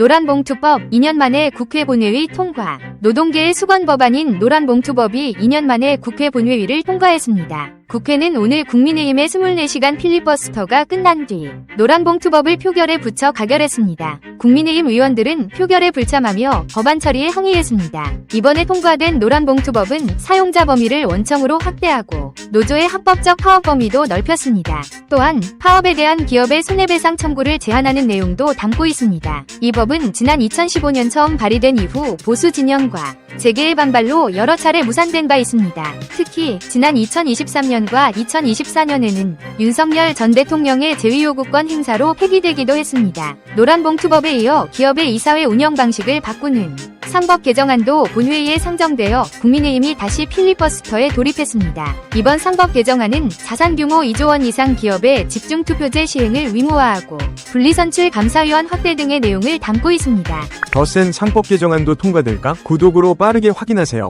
노란봉투법 2년 만에 국회 본회의 통과. 노동계의 수건 법안인 노란봉투법이 2년 만에 국회 본회의를 통과했습니다. 국회는 오늘 국민의힘의 24시간 필리버스터가 끝난 뒤 노란봉투법을 표결에 붙여 가결했습니다. 국민의힘 의원들은 표결에 불참하며 법안 처리에 항의했습니다. 이번에 통과된 노란봉투법은 사용자 범위를 원청으로 확대하고 노조의 합법적 파업 범위도 넓혔습니다. 또한 파업에 대한 기업의 손해배상 청구를 제한하는 내용도 담고 있습니다. 이 법은 지난 2015년 처음 발의된 이후 보수 진영과 재계의 반발로 여러 차례 무산된 바 있습니다. 특히 지난 2023년과 2024년에는 윤석열 전 대통령의 재위 요구권 행사로 폐기되기도 했습니다. 노란봉투법에 이어 기업의 이사회 운영 방식을 바꾸는 상법 개정안도 본회의에 상정되어 국민의힘이 다시 필리버스터에 돌입했습니다. 이번 상법 개정안은 자산 규모 2조 원 이상 기업의 집중 투표제 시행을 의무화하고 분리선출 감사위원 확대 등의 내용을 담고 있습니다. 더 센 상법 개정안도 통과될까? 구독으로 빠르게 확인하세요.